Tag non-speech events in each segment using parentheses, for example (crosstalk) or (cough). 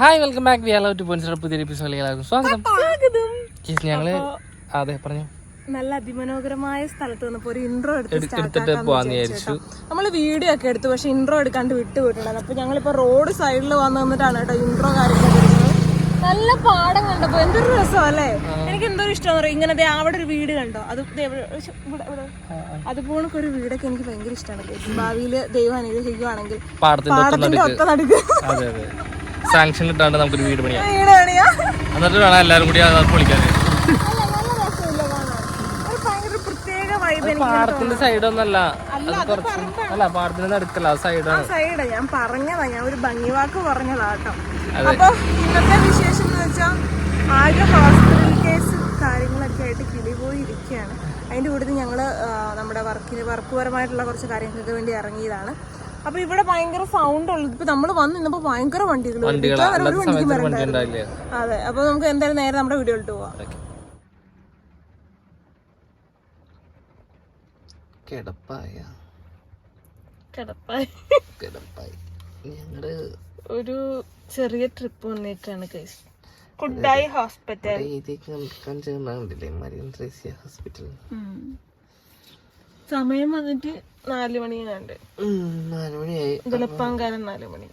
Hi welcome back we allow to point പുതിയ എപ്പിസോഡിലേക്ക് സ്വാഗതം. ചേച്ചി ഞങ്ങൾ അതെ പറഞ്ഞു. നല്ല അതിമനോഹരമായ സ്ഥലത്ത് വന്നപ്പോ ഒരു ഇൻട്രോ എടുത്ത് എടു- എടുത്തിട്ട് പോവാന്ന് വിചാരിച്ചു നമ്മൾ വീഡിയോ ഒക്കെ എടുത്തു പക്ഷെ ഇൻട്രോ എടുക്കാണ്ട് വിട്ടുപോയിട്ടുണ്ടായിരുന്നു. അപ്പൊ ഞങ്ങളിപ്പോ റോഡ് സൈഡിൽ വന്ന് നിന്നിട്ടാണ് കേട്ടോ ഇൻട്രോ കാര്യങ്ങൾ നല്ല പാടം കണ്ടപ്പോ. എന്തൊരു രസം അല്ലേ? എനിക്ക് എന്തൊരു ഇഷ്ടം പറയും ഇങ്ങനെ അവിടെ ഒരു വീട് കണ്ടോ? അത് അതുപോലൊക്കെ ഒരു വീടൊക്കെ എനിക്ക് ഭയങ്കര ഇഷ്ടമാണ് ഭാവിയിൽ ദൈവം അനുഗ്രഹിക്കുകയാണെങ്കിൽ പാടത്തിന്റെ ഒത്ത നടുക്ക് സാങ്ഷൻ ഇട്ടാണ്ട് നമുക്കൊരു വീട് പണിയാം. എന്നിട്ട് വേണം എല്ലാരും കൂടി അത് പൊളിക്കാൻ. നല്ല രസമില്ല കാണാൻ. ഒരു ഭയങ്കര പ്രത്യേക വൈബ് എനിക്ക് പാടത്തിന്റെ സൈഡൊന്നല്ല അല്ല പാടത്തിന്റെ നടുക്കല്ല ആ സൈഡാണ് സൈഡ് ഞാൻ പറഞ്ഞതാ ഞാൻ ഒരു ഭംഗി വാക്ക് പറഞ്ഞതാട്ടോ അപ്പൊ ഇന്നത്തെ വിശേഷം എന്ന് വെച്ചാൽ ആകെ ഹോസ്പിറ്റൽ കേസ് കാര്യങ്ങളൊക്കെ ആയിട്ട് കിളി പോയി ഇരിക്കുകയാണ് അതിന്റെ കൂടുതൽ ഞങ്ങൾ നമ്മുടെ വർക്കിന് വർക്ക് പരമായിട്ടുള്ള കുറച്ച് കാര്യങ്ങൾക്ക് വേണ്ടി ഇറങ്ങിയതാണ്. അപ്പൊ ഇവിടെ ഭയങ്കര സൗണ്ട് ഉള്ളത് ഇപ്പൊ നമ്മൾ വന്ന് നിന്നപ്പോ ഭയങ്കര വണ്ടികൾ അതെ അപ്പൊ നമുക്ക് എന്തായാലും നേരെ നമ്മുടെ വീഡിയോയിലോട്ട് പോവാം. കിടപ്പായ. കിടപ്പായി. കിടപ്പായി. ഞങ്ങൾ ഒരു ചെറിയ ട്രിപ്പ് വന്നിട്ടാണ് കേസ് കുഡായി ഹോസ്പിറ്റൽ ഹോസ്പിറ്റൽ സമയം വന്നിട്ട് നാല് മണിയാണ്ട് നാലുമണിയായി വെളുപ്പാങ്കാലം നാല് മണി.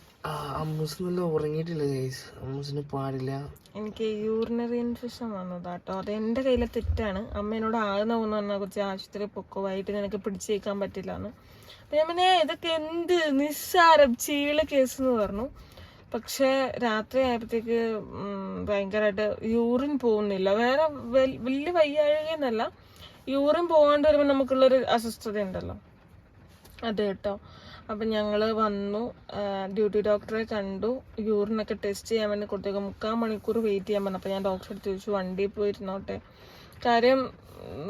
ഉറങ്ങിയിട്ടില്ല ഗൈസ് അമ്മൂസിന് പാടില്ല. എനിക്ക് യൂറിനറി ഇൻഫെക്ഷൻ വന്നതാട്ടോ. അത് എന്റെ കയ്യിലെ തെറ്റാണ്. അമ്മ എന്നോട് ആകുന്ന പോകുന്ന പറഞ്ഞാൽ കുറച്ച് ആശുപത്രി പൊക്കോ വൈകിട്ട് നിനക്ക് പിടിച്ചേക്കാൻ പറ്റില്ല എന്ന് ഞാൻ പിന്നെ ഇതൊക്കെ എന്ത് നിസ്സാരം ചീള കേസ് എന്ന് പറഞ്ഞു. പക്ഷെ രാത്രി ആയപ്പോഴത്തേക്ക് ഭയങ്കരമായിട്ട് യൂറിൻ പോകുന്നില്ല. വേറെ വലിയ വയ്യാഴികയെന്നല്ല യൂറിൻ പോകാണ്ട് വരുമ്പോൾ നമുക്കുള്ളൊരു അസ്വസ്ഥത ഉണ്ടല്ലോ അത് കേട്ടോ. അപ്പം ഞങ്ങൾ വന്നു ഡ്യൂട്ടി ഡോക്ടറെ കണ്ടു. യൂറിനൊക്കെ ടെസ്റ്റ് ചെയ്യാൻ വേണ്ടി കൊടുത്തേക്ക്. മുക്കാൽ മണിക്കൂർ വെയിറ്റ് ചെയ്യാൻ പറഞ്ഞു. അപ്പം ഞാൻ ഡോക്ടറെ അടുത്ത് ചോദിച്ചു വണ്ടിയിൽ പോയിരുന്നോട്ടെ? കാര്യം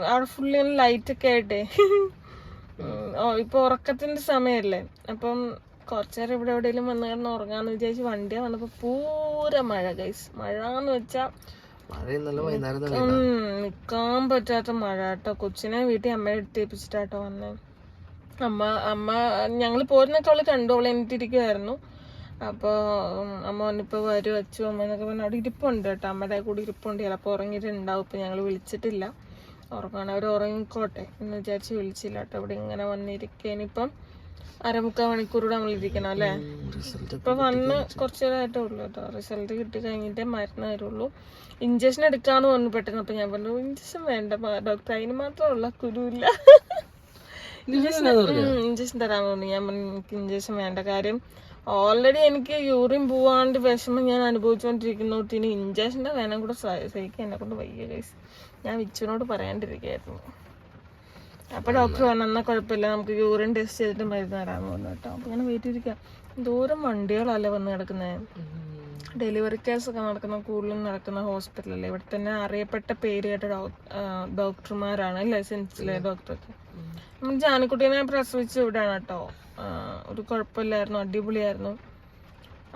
അവിടെ ഫുള്ളി ലൈറ്റ് ഒക്കെ ആയിട്ടേ. ഓ ഇപ്പൊ ഉറക്കത്തിന്റെ സമയല്ലേ. അപ്പം കുറച്ചേരം ഇവിടെ എവിടെയെങ്കിലും വന്ന് കിടന്ന് ഉറങ്ങാന്ന് വിചാരിച്ച് വണ്ടിയാ വന്നപ്പോ പൂര മഴ ഗൈസ് മഴ എന്ന് വെച്ചാ നിക്കാൻ പറ്റാത്ത മഴ കേട്ടോ. കൊച്ചിനെ വീട്ടിൽ അമ്മയെ എടുത്തേപ്പിച്ചിട്ടാട്ടോ വന്നെ. അമ്മ അമ്മ ഞങ്ങൾ പോരുന്നൊക്കെ അവൾ കണ്ടു. അപ്പൊ എന്നിട്ടിരിക്കുമായിരുന്നു അപ്പോൾ അമ്മ വന്നിപ്പോൾ വരും അച്ചു അമ്മ എന്നൊക്കെ പറഞ്ഞ അവിടെ ഇരിപ്പുണ്ട് കേട്ടോ. അമ്മയുടെ കൂടി ഇരിപ്പുണ്ട്. ചിലപ്പോൾ ഉറങ്ങിയിട്ടുണ്ടാവും. ഇപ്പം ഞങ്ങൾ വിളിച്ചിട്ടില്ല. ഉറങ്ങാണ് അവർ ഉറങ്ങിക്കോട്ടെ എന്ന് വിചാരിച്ച് വിളിച്ചില്ല കേട്ടോ. ഇവിടെ ഇങ്ങനെ വന്നിരിക്കുക ഇനിയിപ്പം അരമുക്കാൽ മണിക്കൂറൂടെ നമ്മൾ ഇരിക്കണം അല്ലേ? ഇപ്പൊ വന്ന് കുറച്ച് നേരമായിട്ടേ ഉള്ളൂ കേട്ടോ. റിസൾട്ട് കിട്ടി കഴിഞ്ഞിട്ടേ മരുന്ന് തരുള്ളൂ. ഇഞ്ചക്ഷൻ എടുക്കാന്ന് പറഞ്ഞു പെട്ടെന്ന്. അപ്പൊ ഞാൻ പറഞ്ഞു ഇഞ്ചക്ഷൻ വേണ്ട ഡോക്ടർ അതിന് മാത്രമുള്ള കുരുവില്ല. ഇഞ്ചക്ഷൻ തരാന്ന് പറഞ്ഞു? ഞാൻ പറഞ്ഞു എനിക്ക് ഇഞ്ചക്ഷൻ വേണ്ട. കാര്യം ഓൾറെഡി എനിക്ക് യൂറിൻ പോവാണ്ട് വിഷമം ഞാൻ അനുഭവിച്ചുകൊണ്ടിരിക്കുന്നോട്ട് ഇനി ഇഞ്ചക്ഷന്റെ വേണം കൂടെ സഹ- സഹിക്കാൻ എന്നെ കൊണ്ട് വയ്യ ഗൈസ് ഞാൻ വിച്ചുവിനോട് പറയാണ്ടിരിക്കായിരുന്നു. അപ്പൊ ഡോക്ടർ പറഞ്ഞു എന്നാ കുഴപ്പമില്ല നമുക്ക് യൂറിൻ ടെസ്റ്റ് ചെയ്തിട്ട് മരുന്ന് തരാമെന്ന് പറഞ്ഞു കേട്ടോ. അപ്പൊ ഞാൻ വെയിറ്റ് ഇരിക്കാം ദൂരം വണ്ടികളല്ലേ വന്ന് കിടക്കുന്നത് ഡെലിവറി കേസ് ഒക്കെ നടക്കുന്ന കൂടുതലും നടക്കുന്ന ഹോസ്പിറ്റലല്ലേ? ഇവിടെ തന്നെ അറിയപ്പെട്ട പേര് കേട്ട ഡോക്ടർമാരാണ് ലൈസൻസിലെ ഡോക്ടറൊക്കെ. നമ്മൾ ജാനക്കുട്ടീനെ പ്രസവിച്ച് ഇവിടെയാണ് കേട്ടോ. ഒരു കുഴപ്പമില്ലായിരുന്നു അടിപൊളിയായിരുന്നു.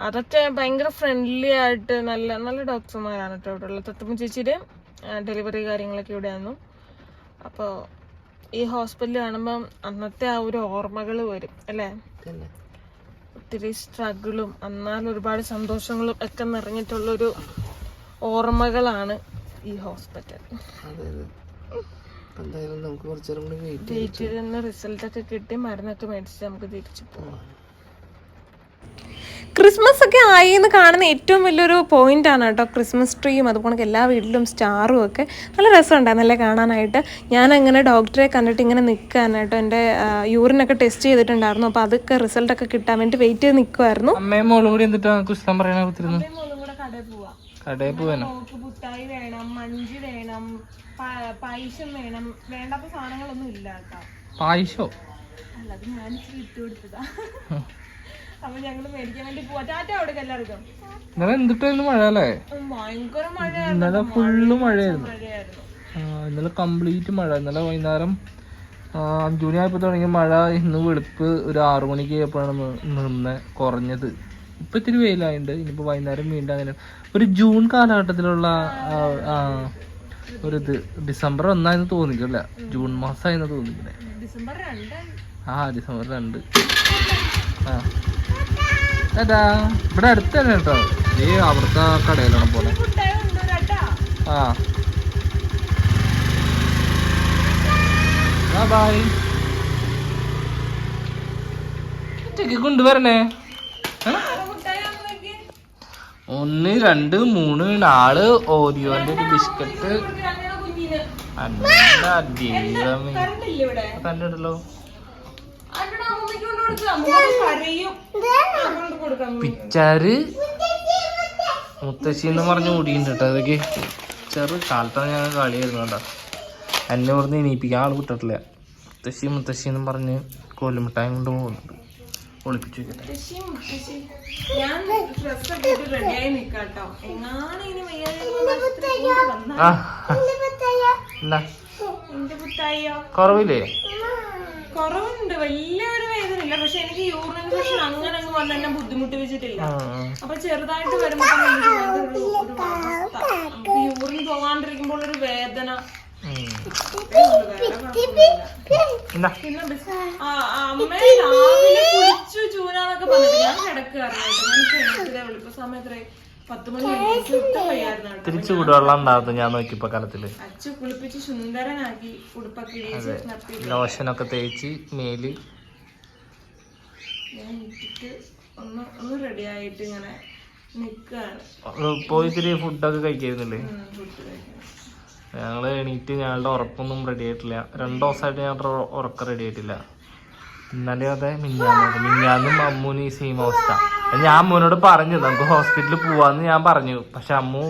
അതൊക്കെ ഭയങ്കര ഫ്രണ്ട്ലി ആയിട്ട് നല്ല നല്ല ഡോക്ടർമാരാണ് കേട്ടോ ഇവിടെ ഉള്ളത്. തത്തമ്മ ചേച്ചിയുടെ ഡെലിവറി കാര്യങ്ങളൊക്കെ ഇവിടെയായിരുന്നു. അപ്പോൾ ഈ ഹോസ്പിറ്റൽ കാണുമ്പം അന്നത്തെ ആ ഒരു ഓർമ്മകൾ വരും അല്ലേ? ഒത്തിരി സ്ട്രഗിളും എന്നാൽ ഒരുപാട് സന്തോഷങ്ങളും ഒക്കെ നിറഞ്ഞിട്ടുള്ള ഒരു ഓർമ്മകളാണ് ഈ ഹോസ്പിറ്റൽ എന്തായാലും നമുക്ക് കുറച്ചേരം കൂടി വെയിറ്റ് ചെയ്ത് റിസൾട്ട് ഒക്കെ കിട്ടി മരുന്നൊക്കെ മേടിച്ച് നമുക്ക് തിരിച്ചു പോകാം ക്രിസ്മസ് ഒക്കെ ആയി എന്ന് കാണുന്ന ഏറ്റവും വലിയൊരു പോയിന്റ് ആണ് കേട്ടോ. ക്രിസ്മസ് ട്രീയും അതുപോലെ എല്ലാ വീട്ടിലും സ്റ്റാറും ഒക്കെ നല്ല രസമുണ്ടായിരുന്നല്ലേ കാണാനായിട്ട്. ഞാൻ അങ്ങനെ ഡോക്ടറെ കണ്ടിട്ട് ഇങ്ങനെ നിൽക്കാനാണ് കേട്ടോ. എന്റെ യൂറിനൊക്കെ ടെസ്റ്റ് ചെയ്തിട്ടുണ്ടായിരുന്നു. അപ്പോൾ അതൊക്കെ റിസൾട്ട് ഒക്കെ കിട്ടാൻ വേണ്ടി വെയിറ്റ് ചെയ്ത് നിൽക്കുമായിരുന്നു അമ്മയും മോളും കൂടി എന്നിട്ടാ കുത്തിരുന്നു കടയിൽ പോവാനോ? വേണം മഞ്ച് വേണം വേണം. വേണ്ടാത്ത സാധനങ്ങളൊന്നും ഇല്ല കേട്ടോ. പായസോ? അല്ല അത് ഞാൻ ഇട്ടുകൊടുത്തതാ ഇട്ട് കൊടുത്തതാ. അപ്പൊ ഞങ്ങൾ മേടിക്കാൻ വേണ്ടി പോവാ. ടാറ്റ അവിടെ എല്ലാവർക്കും ഇന്നലെ എന്തിട്ടായിരുന്നു മഴ അല്ലേ ഭയങ്കര മഴയായിരുന്നു. ഇന്നലെ ഫുള്ള് മഴയായിരുന്നു. ഇന്നലെ കംപ്ലീറ്റ് മഴ. ഇന്നലെ വൈകുന്നേരം അഞ്ചു മണി ആയപ്പോ തുടങ്ങിയ മഴ ഇന്ന് വെളുപ്പ് ഒരു ആറു മണിക്ക് ആയപ്പോഴാണ് നിന്ന് കുറഞ്ഞത്. ഇപ്പൊ ഇത്തിരി വെയിലായിട്ടുണ്ട് ഇനിയിപ്പോ വൈകുന്നേരം വീണ്ടും അങ്ങനെ. ഒരു ജൂൺ കാലഘട്ടത്തിലുള്ള ഒരു ഇത് ഡിസംബർ ഒന്നായിരുന്നു തോന്നിക്കില്ല ജൂൺ മാസമായിരുന്നു തോന്നിക്കില്ലേ ആ ഡിസംബർ രണ്ട്. ആ. അതാ ഇവിടെ അടുത്ത് തന്നെ കേട്ടോ. ഈ അവിടുത്തെ കടയിലാണ് പോലെ ആ. ബായ് ഒറ്റയ്ക്ക് കൊണ്ടുവരണേ. ഒന്ന് രണ്ട് മൂന്ന് നാല് ഓരിയോന്റെ ഒരു ബിസ്ക്കറ്റ്. കണ്ടിട്ടല്ലോ പിച്ചാര്? മുത്തശ്ശി എന്ന് പറഞ്ഞ് ഓടിയുണ്ട് കേട്ടോ അതൊക്കെ. ചെറു കാലത്താണ് ഞാൻ കളിയായിരുന്നു കേട്ടോ എന്നെ ഇവിടുന്ന് എണീപ്പിക്കാൻ ആൾ കിട്ടത്തില്ല മുത്തശ്ശി മുത്തശ്ശി എന്ന് പറഞ്ഞ് കോലുമിട്ടായും കൊണ്ട് പോകുന്നുണ്ട്. ഒളിപ്പിച്ചു കുറവില്ലേ? കുറവുണ്ട്. വലിയൊരു വേദനയില്ല. പക്ഷെ എനിക്ക് യൂറിൻ ഇൻഫെക്ഷൻ അങ്ങനെ അങ്ങ് വന്ന് എന്നെ ബുദ്ധിമുട്ട് വെച്ചിട്ടില്ല. അപ്പൊ ചെറുതായിട്ട് വരുമ്പോ തന്നെ എനിക്ക് ഭയങ്കര ഒരു ഒരു അവസ്ഥ. നമുക്ക് യൂറിൻ പോകാണ്ടിരിക്കുമ്പോൾ ഒരു വേദന. ഉം. കുടിവെള്ളം ഉണ്ടാകും ഞാൻ നോക്കിപ്പ കാലത്തിൽ. ലോഷനൊക്കെ തേച്ച് മേൽ. ഒന്ന് ഒന്ന് റെഡി ആയിട്ട് ഇങ്ങനെ നിൽക്കുകയാണ് പോയി ഫുഡൊക്കെ കഴിക്കായിരുന്നില്ലേ? ഫുഡ് ഞങ്ങൾ എണീറ്റ് ഞങ്ങളുടെ ഉറക്കൊന്നും റെഡി ആയിട്ടില്ല. രണ്ടു ദിവസമായിട്ട് ഞങ്ങളുടെ ഉറ- ഉറക്കം റെഡി ആയിട്ടില്ല. ഇന്നലെ അതെ മിഞ്ഞാന്ന് മിഞ്ഞാന്നും അമ്മൂന് ഈ സെയിം അവസ്ഥ. ഞാൻ അമ്മൂനോട് പറഞ്ഞു നമുക്ക് ഹോസ്പിറ്റലിൽ പോവാന്ന് ഞാൻ പറഞ്ഞു. പക്ഷെ അമ്മു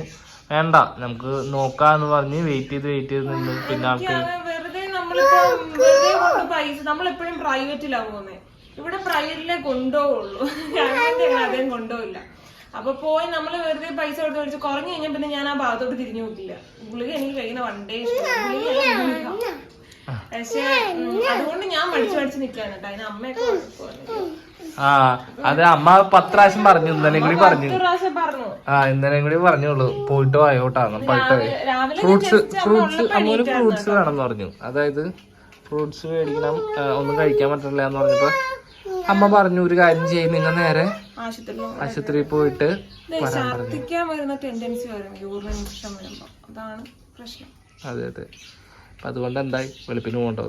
വേണ്ട നമുക്ക് നോക്കാന്ന് പറഞ്ഞ് വെയിറ്റ് ചെയ്ത് വെയിറ്റ് ചെയ്ത് നിന്ന് പിന്നെ ആൾക്ക് ഇവിടെ വെറുതെ നമ്മളിപ്പോ വെറുതെ കൊണ്ട് പൈസ നമ്മളെപ്പോഴും പ്രൈവറ്റിലാ പോകുന്നത് ഇവിടെ പ്രൈവറ്റിലെ അങ്ങനെ കൊണ്ടോ കൊണ്ടുപോയില്ല അപ്പൊ പോയി നമ്മൾ വെറുതെ പൈസ കൊടുത്ത് മേടിച്ച് കുറഞ്ഞു കഴിഞ്ഞാൽ പിന്നെ ഞാൻ ആ ഭാഗത്തോട്ട് തിരിഞ്ഞു നോക്കില്ല ഗുളിക എനിക്ക് കഴിക്കുന്ന വണ്ടേ ഇഷ്ടം. പക്ഷേ അതുകൊണ്ട് ഞാൻ മടിച്ചു മടിച്ച് നിൽക്കാണ് കേട്ടോ. അതിന് അമ്മയൊക്കെ. ആ അത് അമ്മ പത്ത് പ്രാവശ്യം പറഞ്ഞു. ഇന്നലെയും കൂടി പറഞ്ഞു. ആ ഇന്നലെയും കൂടി പറഞ്ഞോളൂ പോയിട്ട് വായോട്ടാന്ന് പോയിട്ട് ഫ്രൂട്ട്സ് ഫ്രൂട്ട്സ് അമ്മൂന് ഫ്രൂട്ട്സ് വേണമെന്ന് പറഞ്ഞു. അതായത് ഫ്രൂട്ട്സ് മേടിക്കണം ഒന്നും കഴിക്കാൻ പറ്റില്ല എന്ന് പറഞ്ഞപ്പോ അമ്മ പറഞ്ഞു ഒരു കാര്യം ചെയ്യും നിങ്ങൾ നേരെ ആശുപത്രിയിൽ പോയിട്ട് ഛർദിക്കാൻ വരുന്ന ടെൻഡൻസി വരും യൂറിൻ ഇൻഫെക്ഷൻ വരുമ്പോ. അതാണ് പ്രശ്നം. അതെ അതെ. അപ്പൊ അതുകൊണ്ട് എന്തായി? വെളുപ്പിന് പോയിട്ട്.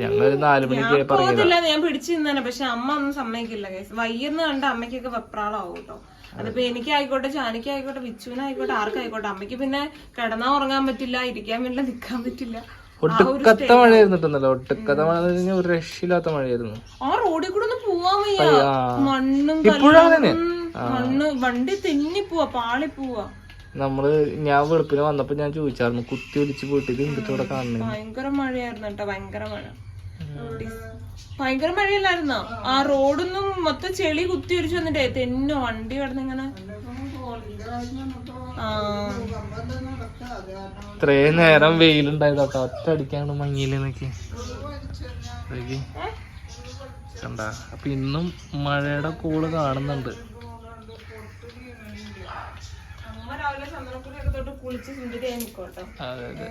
ഞങ്ങൾ നാല് മണിക്ക് പോകത്തില്ല ഞാൻ പിടിച്ചു നിന്നാണ് പക്ഷെ അമ്മ ഒന്നും സമ്മതിക്കില്ല കേസ് വയ്യെന്ന് കണ്ട അമ്മയ്ക്കൊക്കെ വെപ്രാളാവും കേട്ടോ അതിപ്പോ എനിക്കായിക്കോട്ടെ ചാനിക്കായിക്കോട്ടെ വിച്ചുവിനായിക്കോട്ടെ ആർക്കായിക്കോട്ടെ അമ്മയ്ക്ക് പിന്നെ കിടന്നാ ഉറങ്ങാൻ പറ്റില്ല ഇരിക്കാൻ പറ്റില്ല നിൽക്കാൻ പറ്റില്ല. ഒട്ടുക്കത്ത മഴയായിരുന്നു കിട്ടുന്നല്ലോ ഒട്ടുക്കത്ത മഴ ഒരു രക്ഷയില്ലാത്ത മഴയായിരുന്നു. ആ റോഡിൽ കൂടെ ഒന്ന് പോവാൻ വയ്യ. മണ്ണും ഇപ്പോഴും അങ്ങനെ കല്ലും, മണ്ണ് വണ്ടി തെന്നി പോവാ പാളി പോവാ. നമ്മൾ ഞാൻ വെളുപ്പിന് വന്നപ്പോ ഞാൻ ചോദിച്ചായിരുന്നു കുത്തി ഒലിച്ച് പോയിട്ട് ഇത് എന്തിട്ട് ഇവിടെ ഭയങ്കര മഴയായിരുന്നു കേട്ടോ ഭയങ്കര മഴ. ഭയങ്കര മഴയല്ലായിരുന്നോ? ആ റോഡൊന്നും മൊത്തം ചെളി കുത്തി ഒരിച്ചു വന്നിട്ടേ തെന്നോ വണ്ടി കിടന്ന് ഇങ്ങനെ. ഇത്രയും നേരം വെയിലുണ്ടായതോട്ടോ ഒറ്റ അടിക്കാണ് മങ്ങിയിൽ നോക്കി. കണ്ട? അപ്പൊ ഇന്നും മഴയുടെ കൂൾ കാണുന്നുണ്ട്. അതെ അതെ.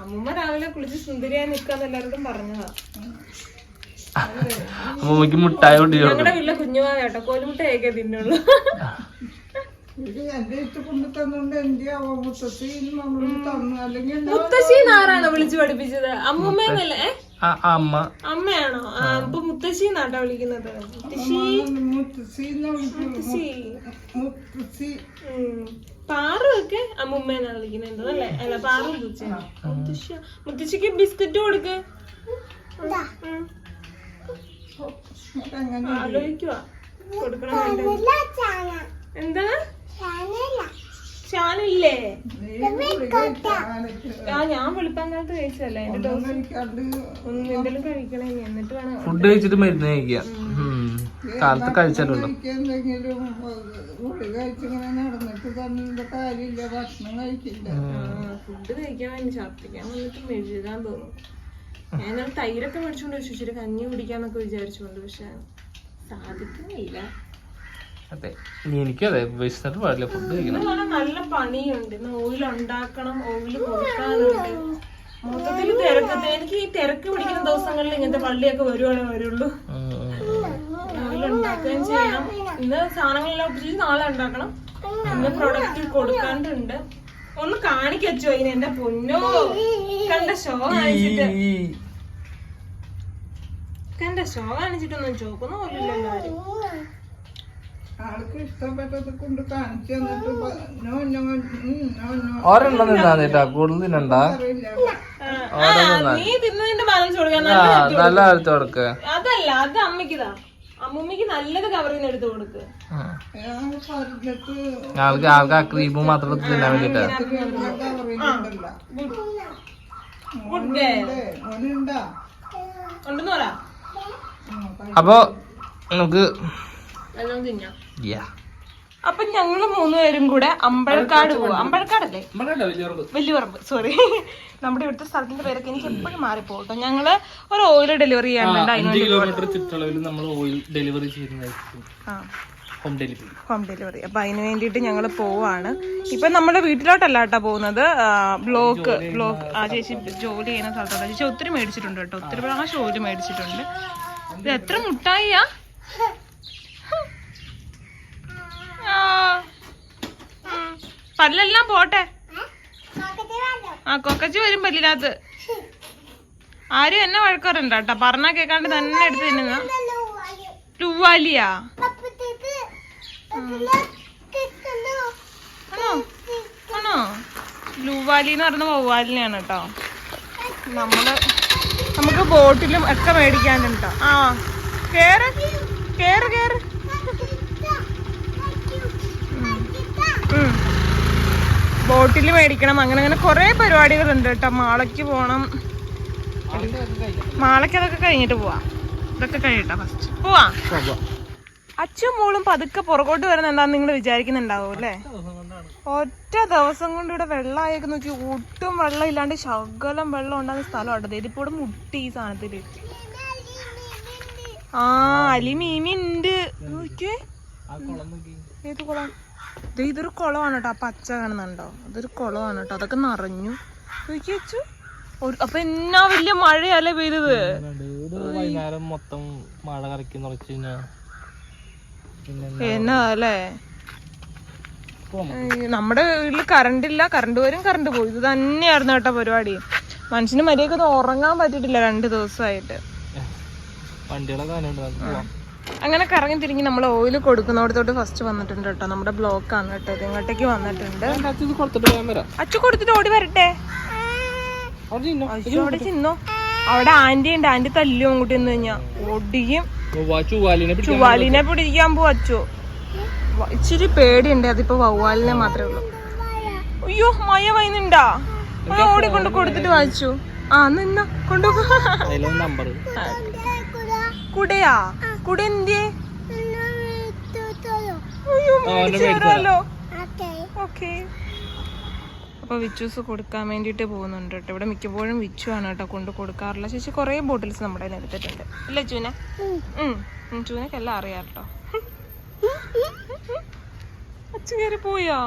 അമ്മൂമ്മ രാവിലെ കുളിച്ച് സുന്ദരിയായി നിക്കാന്ന് എല്ലാരോടും പറഞ്ഞതാ. അമ്മൂമ്മക്ക് മുട്ടായ കൊണ്ടു ഞങ്ങളുടെ വീട്ടിലെ കുഞ്ഞുമാ കേട്ടോ കോലുമുട്ടയൊക്കെ തിന്നുള്ളൂ. മുത്തശ്ശി നാറാണോ വിളിച്ചു പഠിപ്പിച്ചത്? ആ അമ്മ. അമ്മയാണോ? അപ്പൊ മുത്തശ്ശി നാട്ടാ വിളിക്കുന്നത്? മുത്തശ്ശി? മുത്തശ്ശി. ഉം. പാറു ഒക്കെ വിളിക്കുന്നുണ്ടോ അല്ലേ? അല്ല പാറു മുത്തശ്ശ മുത്തശ്ശി മുത്തശ്ശിക്ക് ബിസ്ക്കറ്റ് കൊടുക്ക്. കൊടുക്കണം വേണ്ട? എന്താ? ചാനല്ലേ ആ ഞാൻ വെളുപ്പാൻ കാലത്ത് കഴിച്ചതല്ലേ? എന്റെ ഡോസ് ഒന്ന് എന്തെങ്കിലും കഴിക്കണേ. എന്നിട്ട് വേണം ഫുഡ് കഴിച്ചിട്ട് മരുന്ന് കഴിക്കുക. ഉം. കാലത്ത് കഴിച്ചാലുള്ളൂ ഫുഡ് കഴിക്കാൻ വേണ്ടി ഛർദ്ദിക്കാൻ വന്നിട്ട് മെഴുകാൻ തോന്നും. ഞാൻ ഇന്നലെ തൈരൊക്കെ മേടിച്ചോണ്ട് വെച്ചു ഇച്ചിരി കഞ്ഞി കുടിക്കാന്നൊക്കെ വിചാരിച്ചോണ്ട് പക്ഷെ സാധിക്കുന്നില്ല. അതെ എനിക്കതെ വിശന്നിട്ട് പാടില്ല ഫുഡ് കഴിക്കണം. നല്ല പണിയുണ്ട് ഓയിൽ ഉണ്ടാക്കണം ഓയിൽ കൊടുക്കാനുണ്ട് മൊത്തത്തിൽ തിരക്കത്തെ എനിക്ക് ഈ തിരക്ക് പിടിക്കുന്ന ദിവസങ്ങളിൽ ഇങ്ങനത്തെ പള്ളിയൊക്കെ വരുവാണേ വരുള്ളൂ. ഉണ്ടാക്കുകയും ചെയ്യണം. ഇന്ന് സാധനങ്ങളെല്ലാം ഒപ്പിച്ച് നാളെ ഉണ്ടാക്കണം. ഇന്ന് പ്രൊഡക്റ്റ് കൊടുക്കാണ്ടുണ്ട്. ഒന്ന് കാണിക്കച്ചോ ഇനി എന്റെ പൊന്നോ. കണ്ട ഷോ കാണിച്ചിട്ട്. കണ്ട ഷോ കാണിച്ചിട്ടൊന്നും ചോക്കുന്ന പോലില്ലല്ലോ ആൾക്ക് ഇഷ്ടപ്പെട്ടത് കൊണ്ട് കാണിച്ചു തന്നിട്ട് കൂടുതൽ തിന്നണ്ട? നീ തിന്നതിന്റെ ബാലൻസ് കൊടുക്കാൻ നല്ല കൊടുക്ക. അതല്ല അത് അമ്മയ്ക്കിതാ. അമ്മൂമ്മക്ക് നല്ലത് കവറിൽ നിന്ന് എടുത്ത് കൊടുക്ക്. ആൾക്ക് ആൾക്ക് ആ ക്രീമും മാത്രം എടുത്ത് തിന്നാൻ വേണ്ടിട്ടാ? അപ്പൊ നമുക്ക് തിന്നാം. അപ്പൊ ഞങ്ങൾ മൂന്നുപേരും കൂടെ അമ്പഴക്കാട് പോവാ. അമ്പഴക്കാടല്ലേ വലിയ പറമ്പ് സോറി നമ്മുടെ ഇവിടുത്തെ സ്ഥലത്തിന്റെ പേരൊക്കെ എനിക്ക് എപ്പോഴും മാറിപ്പോട്ടോ ഞങ്ങൾ ഒരു oil delivery home delivery home delivery അപ്പൊ അതിന് വേണ്ടിയിട്ട് ഞങ്ങൾ പോവാണ്. ഇപ്പൊ നമ്മുടെ വീട്ടിലോട്ടല്ല കേട്ടോ പോകുന്നത്. ബ്ലോക്ക് ബ്ലോക്ക് ആ ചേച്ചി ജോലി ചെയ്യുന്ന സ്ഥലത്തോട്ട് ചേച്ചി ഒത്തിരി മേടിച്ചിട്ടുണ്ട് കേട്ടോ. ഒത്തിരി പ്രാവശ്യം ഓയിൽ മേടിച്ചിട്ടുണ്ട്. ഇത് എത്ര മുട്ടായിയാ. പല്ലെല്ലാം പോട്ടെ. ആ കൊക്കച്ചി വരും പല്ലിനകത്ത്. ആരും എന്നെ വഴക്കാറുണ്ട് കേട്ടോ. പറഞ്ഞാ കേക്കാണ്ട് തന്നെ എടുത്ത് തിന്നുന്ന. ടുവാലിയാ ആണോ? ആണോ? ലൂവാലി എന്ന് പറയുന്ന വവ്വാലിനെയാണ് കേട്ടോ. നമ്മൾ നമുക്ക് ബോട്ടിലും ഒക്കെ മേടിക്കാനുണ്ട് ആ കേറ് കേറ് കേറ്. ബോട്ടിൽ മേടിക്കണം. അങ്ങനെ അങ്ങനെ കുറെ പരിപാടികളുണ്ട് കേട്ടോ. മാളയ്ക്ക് പോണം. മാളയ്ക്ക് അതൊക്കെ കഴിഞ്ഞിട്ട് പോവാം. ഇതൊക്കെ കഴിഞ്ഞിട്ടാ ഫസ്റ്റ് പോവാ. അച്ഛനും മോളും പതുക്കെ പുറകോട്ട് വരുന്ന എന്താന്ന് നിങ്ങൾ വിചാരിക്കുന്നുണ്ടാവും അല്ലേ? ഒറ്റ ദിവസം കൊണ്ട് ഇവിടെ വെള്ളമായേക്ക് നോക്കി ഒട്ടും വെള്ളം ഇല്ലാണ്ട് ശകലം വെള്ളം ഉണ്ടാകുന്ന സ്ഥലമാണ് ഇതിപ്പോ മുട്ടി ഈ സാധനത്തിൽ. ആ അലി മീമി ഉണ്ട് നോക്കിയേ ഏത് കുളം? ദേ ഇതൊരു കുളമാണ് കേട്ടോ ആ പച്ച കാണുന്നുണ്ടോ? അതൊരു കുളമാണ് കേട്ടോ അതൊക്കെ നിറഞ്ഞു. ചോദിച്ചു വെച്ചു. അപ്പൊ എന്നാ വലിയ മഴയല്ലേ പെയ്തത്? വൈകുന്നേരം മൊത്തം മഴ കറക്കി നിറച്ചു എന്നാ അല്ലേ? നമ്മുടെ വീട്ടിൽ കറണ്ട് ഇല്ല കറണ്ട് വരും കറണ്ട് പോയി ഇത് തന്നെയായിരുന്നു കേട്ടോ പരിപാടി. മനുഷ്യന് മര്യാദയ്ക്ക് ഒന്ന് ഉറങ്ങാൻ പറ്റിയിട്ടില്ല രണ്ട് ദിവസമായിട്ട്. വണ്ടികളൊക്കെ അങ്ങനെ കറങ്ങി തിരിഞ്ഞ് നമ്മൾ ഓയിൽ കൊടുക്കുന്നിടത്തോട്ട് ഫസ്റ്റ് വന്നിട്ടുണ്ട് കേട്ടോ. നമ്മുടെ ബ്ലോക്കാണ് കേട്ടോ ഇത്. ഇങ്ങോട്ടേക്ക് വന്നിട്ടുണ്ട്. അച്ചു കൊടുത്തിട്ട് ഓടി വരട്ടെ. അവിടെ ചിന്നോ? അവിടെ ആന്റി ഉണ്ട്. ആന്റി തല്ലും അങ്ങോട്ട് നിന്ന് കഴിഞ്ഞാ ഒടിയും. ചുവാലിനെ പിടിക്കാൻ പോവാ അച്ചു ഇച്ചിരി പേടിയുണ്ട്. അതിപ്പോ വവ്വാലിനെ മാത്രമേ ഉള്ളൂ. അയ്യോ മയ വൈന്നുണ്ടാ മയ ഓടിക്കൊണ്ട് കൊടുത്തിട്ട് വായിച്ചു ആ നിന്ന. കൊണ്ടുപോ. കുടയാ? കുട എന്തിയേ? അയ്യോ മേടിച്ച് തരാലോ. ഓക്കെ. അപ്പൊ വിച്ചൂസ് കൊടുക്കാൻ വേണ്ടിട്ട് പോകുന്നുണ്ട് കേട്ടോ. ഇവിടെ മിക്കപ്പോഴും വിച്ചു ആണ് കേട്ടോ കൊണ്ട് കൊടുക്കാറില്ല ചേച്ചി കുറെ ബോട്ടിൽസ് നമ്മുടെ കയ്യിൽ എടുത്തിട്ടുണ്ട്. അല്ലേ ചൂന? ഉം. എല്ലാം ചൂനക്കെല്ലാം അറിയാം കേട്ടോ. അച്ഛൻ കയറി പോയാ?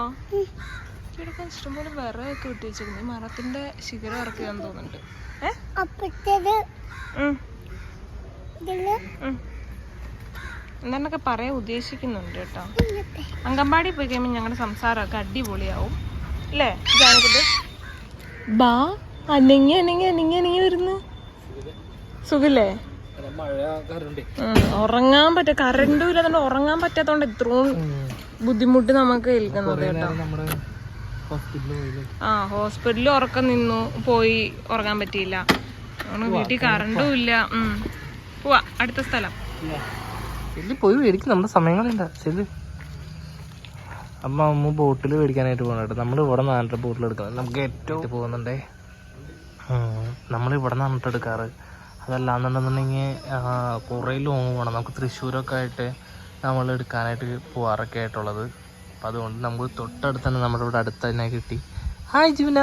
ചേട്ടക്കാൻ ഇഷ്ടംപോലെ വിറകൊക്കെ ഇട്ട് വെച്ചിരുന്നു മരത്തിന്റെ ശിഖരം ഇറക്കിയാന്ന് തോന്നുന്നുണ്ട്. ഏ? ഉം. പറയാൻ ഉദ്ദേശിക്കുന്നുണ്ട് കേട്ടോ. അങ്കമ്പാടി പോയി കഴിയുമ്പോൾ ഞങ്ങളുടെ സംസാരമൊക്കെ അടിപൊളിയാവും. അല്ലേ ബാ അനങ്ങി അനങ്ങി അനങ്ങി അനങ്ങി വരുന്നു. സുഖല്ലേ? ഉറങ്ങാൻ പറ്റ കറണ്ടും ഇല്ലാത്തോണ്ട് ഉറങ്ങാൻ പറ്റാത്തോണ്ട് ഇത്രയും ബുദ്ധിമുട്ട് നമുക്ക് ഏൽക്കുന്നത് കേട്ടോ. ആ ഹോസ്പിറ്റലിൽ ഉറക്കം നിന്നു പോയി ഉറങ്ങാൻ പറ്റിയില്ല. വീട്ടിൽ കറണ്ടും ഇല്ല ഉം. പോവാ അടുത്ത സ്ഥലം. ശരി പോയി മേടിക്കും നമ്മുടെ സമയങ്ങളുണ്ട് ശരി അമ്മ അമ്മ ബോട്ടിൽ മേടിക്കാനായിട്ട് പോകണം കേട്ടോ. നമ്മൾ ഇവിടെ നാട്ടിൽ ബോട്ടിൽ എടുക്കുന്നത്. നമുക്ക് ഏറ്റവും പോകുന്നുണ്ടേ. നമ്മൾ ഇവിടെ നിന്നിട്ട് എടുക്കാറ്. അതല്ലാന്നുണ്ടെന്നുണ്ടെങ്കിൽ കുറേ ലോങ് പോകണം നമുക്ക് തൃശ്ശൂരൊക്കെ ആയിട്ട് നമ്മൾ എടുക്കാനായിട്ട് പോകാറൊക്കെ ആയിട്ടുള്ളത്. അപ്പം അതുകൊണ്ട് നമുക്ക് തൊട്ടടുത്ത് തന്നെ നമ്മുടെ ഇവിടെ അടുത്ത് തന്നെ കിട്ടി. ഹായ് ജീവന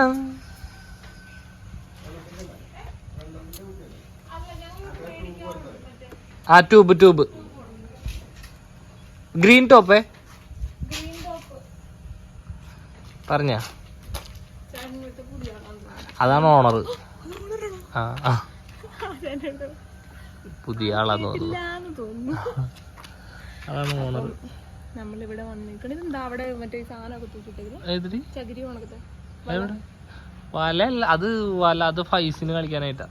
ആ ട്യൂബ് ട്യൂബ് ഗ്രീൻ ടോപ്പ് പറഞ്ഞ. അതാണ് ഓണർ. ആ ആ. പുതിയ ആളാന്ന് തോന്നുന്നു. അതാണ് ഓണർ. നമ്മളിവിടെ അവിടെ മറ്റേ ഈ സാധനമൊക്കെ തൂക്കിട്ടേക്കുന്നത് ഏതിരി? ചകിരി ഉണക്കത്തെ എവിടെ? വല അല്ല അത് വല അത് ഫൈസിന് കളിക്കാനായിട്ടാ.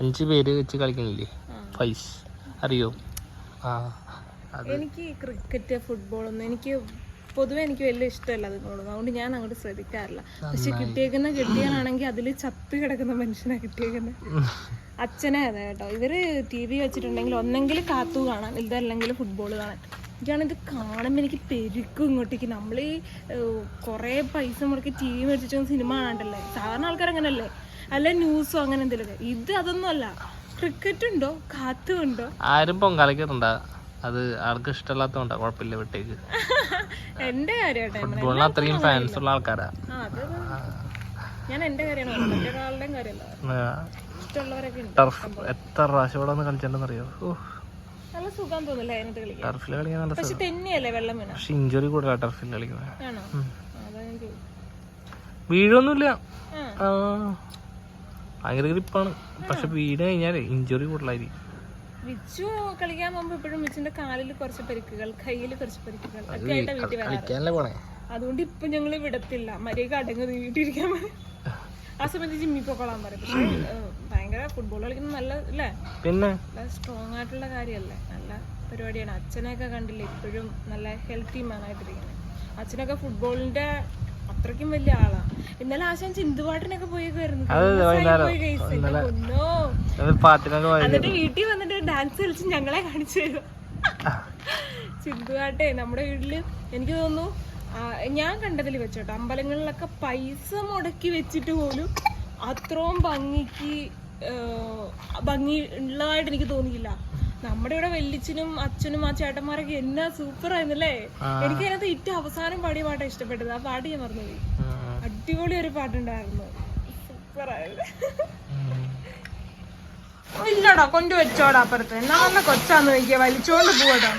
അഞ്ച് പേര് വെച്ച് കളിക്കണില്ലേ? ഫൈസ്. അറിയോ? ആ. എനിക്ക് ക്രിക്കറ്റ് ഫുട്ബോൾ ഒന്നും എനിക്ക് പൊതുവേ എനിക്ക് വലിയ ഇഷ്ടമല്ല അതിനോടും അതുകൊണ്ട് ഞാൻ അങ്ങോട്ട് ശ്രദ്ധിക്കാറില്ല. പക്ഷെ കിട്ടിയേക്കുന്ന കിട്ടിയാണെങ്കിൽ അതിൽ ചത്ത് കിടക്കുന്ന മനുഷ്യനാ കിട്ടിയേക്കുന്നത് അച്ഛനെ അതെ കേട്ടോ. ഇവർ ടി വി വെച്ചിട്ടുണ്ടെങ്കിൽ ഒന്നെങ്കിൽ കാത്തു കാണാൻ ഇതല്ലെങ്കിൽ ഫുട്ബോൾ കാണാൻ. എനിക്കാണിത് കാണുമ്പോൾ എനിക്ക് പെരുക്കും ഇങ്ങോട്ടേക്ക്. നമ്മൾ ഈ കുറേ പൈസ മുടക്കി ടി വി മേടിച്ചിട്ട് സിനിമ കാണണ്ടല്ലേ? സാധാരണ ആൾക്കാർ അങ്ങനല്ലേ അല്ല ന്യൂസോ അങ്ങനെ എന്തെങ്കിലും ഇത് അതൊന്നും അല്ല ക്രിക്കറ്റ് ഉണ്ടോ കാത്തു ഉണ്ടോ ആരും പൊങ്കാലക്കുണ്ടാ അത് ആൾക്ക് ഇഷ്ടമല്ലാത്തോണ്ടാ കുഴപ്പമില്ല വിട്ടേക്ക് എന്റെ ഫുട്ബോളിന് അത്രയും ഫാൻസ് ഉള്ള ആൾക്കാരാ. ഞാൻ എന്റെ ടർഫ് എത്ര പ്രാവശ്യം ഇവിടെ ഒന്ന് കളിച്ചിട്ടുണ്ടെന്ന് അറിയോ നല്ല സുഖം തോന്നില്ല അതിനകത്ത് കളിക്കാൻ. ടർഫിൽ കളിക്കാൻ നല്ല പക്ഷെ വെള്ളം വീണ പക്ഷെ ഇഞ്ചുറി കൂടുതലാ ടർഫിൽ കളിക്കുന്നത്. വീഴൊന്നുമില്ല. ഭയങ്കര ഗ്രിപ്പാണ് പക്ഷെ വീട് കഴിഞ്ഞാലേ ഇഞ്ചുറി കൂടുതലായിരിക്കും. വിച്ചു കളിക്കാൻ പോകുമ്പോ ഇപ്പോഴും വിച്ചുന്റെ കാലിൽ കുറച്ച് പരിക്കുകൾ കയ്യിൽ കുറച്ച് പരിക്കുകൾ ഒക്കെ ആയിട്ടാ വീട്ടിൽ വരാറ്. അതുകൊണ്ട് ഇപ്പൊ ഞങ്ങൾ വിടത്തില്ല. മര്യാദ അടങ്ങ് വീട്ടിരിക്കാൻ ആ സമയത്ത് ജിമ്മിൽ പോക്കോളാൻ പറയും. പക്ഷെ ഭയങ്കര ഫുട്ബോൾ കളിക്കുന്ന നല്ല അല്ലേ? പിന്നെ? നല്ല സ്ട്രോങ് ആയിട്ടുള്ള കാര്യല്ലേ നല്ല പരിപാടിയാണ്. അച്ഛനെയൊക്കെ കണ്ടില്ലേ? ഇപ്പോഴും നല്ല ഹെൽത്തി മാൻ ആയിട്ടിരിക്കുന്നത് അച്ഛനൊക്കെ ഫുട്ബോളിന്റെ അത്രയ്ക്കും വലിയ ആളാ. ഇന്നലെ ആശാൻ ചിന്തുപാട്ടിനൊക്കെ പോയേക്കായിരുന്നു എന്നിട്ട് വീട്ടിൽ വന്നിട്ട് ഡാൻസ് കളിച്ച് ഞങ്ങളെ കാണിച്ചു തരും ചിന്തുപാട്ടെ നമ്മുടെ വീട്ടിൽ എനിക്ക് തോന്നുന്നു ഞാൻ കണ്ടതിൽ വെച്ചോട്ടോ അമ്പലങ്ങളിലൊക്കെ പൈസ മുടക്കി വെച്ചിട്ട് പോലും അത്രയും ഭംഗിക്ക് ഭംഗി ഉള്ളതായിട്ട് എനിക്ക് തോന്നിയില്ല. നമ്മുടെ ഇവിടെ വെല്ലിച്ചനും അച്ഛനും ആ ചേട്ടന്മാരൊക്കെ എന്നാ സൂപ്പർ ആയിരുന്നല്ലേ? എനിക്ക് അതിനകത്ത് ഏറ്റവും അവസാനം പാടിയ പാട്ടാണ് ഇഷ്ടപ്പെട്ടത്. ആ പാട്ട് ഞാൻ മറന്നുപോയി അടിപൊളി ഒരു പാട്ടുണ്ടായിരുന്നു. സൂപ്പർ ആയിരുന്നു. ഇല്ലടാ കൊണ്ടു വെച്ചോടാ അപ്പുറത്ത്. എന്നാ നല്ല കൊച്ചാന്ന് നോക്കിയ വലിച്ചോണ്ട് പോവട്ടോ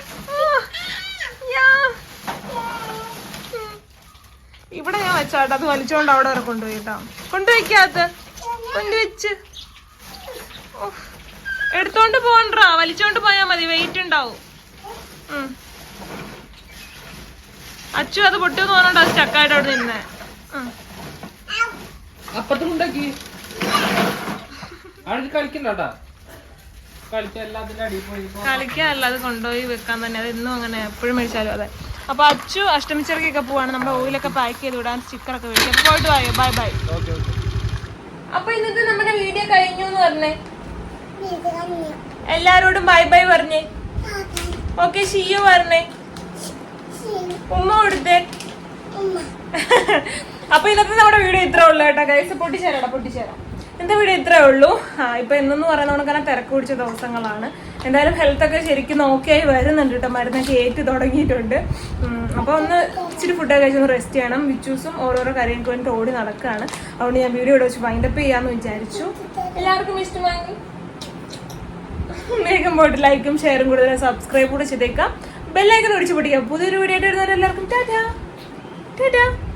ഇവിടെ ഞാൻ വെച്ചാട്ടോ അത് വലിച്ചോണ്ട് അവിടെ വരെ കൊണ്ടുപോയി കേട്ടോ. കൊണ്ടുവയ്ക്കാത്ത കൊണ്ടുവച്ച് ഉഫ്. എടുത്തോണ്ട് പോണ്ടാ വലിച്ചോണ്ട് പോയാ മതി വെയിറ്റ് ഉണ്ടാവും. അച്ചു അത് പൊട്ടിയെന്ന് പറഞ്ഞോണ്ട് സ്റ്റക്കായിട്ട് അവിടെ നിന്നെ. കളിക്കല്ല കളിക്കണ്ടാ കളിക്കാനല്ല അത് കൊണ്ടുപോയി വെക്കാൻ തന്നെ. അത് ഇന്നും അങ്ങനെ എപ്പോഴും മേടിച്ചാലും അതെ. അപ്പൊ അച്ചു അഷ്ടമിച്ചിറക്കൊക്കെ പോവാണ്. നമ്മുടെ ഓയിലൊക്കെ പാക്ക് ചെയ്ത് വിടാൻ സ്റ്റിക്കറൊക്കെ ഒക്കെ പോയിട്ട് വായോ? Bye bye. അപ്പൊ ഇന്നത്തെ നമ്മുടെ വീഡിയോ കഴിഞ്ഞു എന്ന് പറഞ്ഞേ. എല്ലാരോടും ബൈ ബൈ പറഞ്ഞേ. ഓക്കെ ഷിയു പറഞ്ഞേ. ഉമ്മ കൊടുത്തേ. (laughs) അപ്പൊ ഇന്നത്തെ നമ്മുടെ വീഡിയോ ഇത്രേ ഉള്ളൂ കേട്ടോ ഗൈസ് പൊട്ടിച്ചേരാടാ പൊട്ടിച്ചേരാം. എന്റെ വീഡിയോ ഇത്രേ ഉള്ളൂ. ആ ഇപ്പൊ എന്നു പറയുന്ന കണക്കാണ് തിരക്ക് പിടിച്ച ദിവസങ്ങളാണ്. എന്തായാലും ഹെൽത്ത് ഒക്കെ ശരിക്കും നോക്കിയായി വരുന്നുണ്ട് കേട്ടോ. മരുന്നൊക്കെ ഏറ്റ് തുടങ്ങിയിട്ടുണ്ട്. അപ്പൊ ഒന്ന് ഇച്ചിരി ഫുഡൊക്കെ ഒന്ന് റെസ്റ്റ് ചെയ്യണം. വിച്ചൂസും ഓരോരോ കാര്യങ്ങൾക്ക് വേണ്ടി ഓടി നടക്കുകയാണ്. അതുകൊണ്ട് ഞാൻ വീഡിയോ ഇവിടെ വെച്ച് വൈൻഡപ്പ് ചെയ്യാന്ന് വിചാരിച്ചു. എല്ലാവർക്കും ഇഷ്ടമായി വേഗം പോയിട്ട് ലൈക്കും ഷെയറും കൂടുതൽ സബ്സ്ക്രൈബ് കൂടെ ചെയ്തേക്കാം. ബെല്ലൈക്കൻ ഒടിച്ചു പൊട്ടിക്കാം. പുതിയൊരു വീഡിയോ ആയിട്ട് വരുന്നവരെല്ലാവർക്കും ടാറ്റാ. ടാറ്റാ.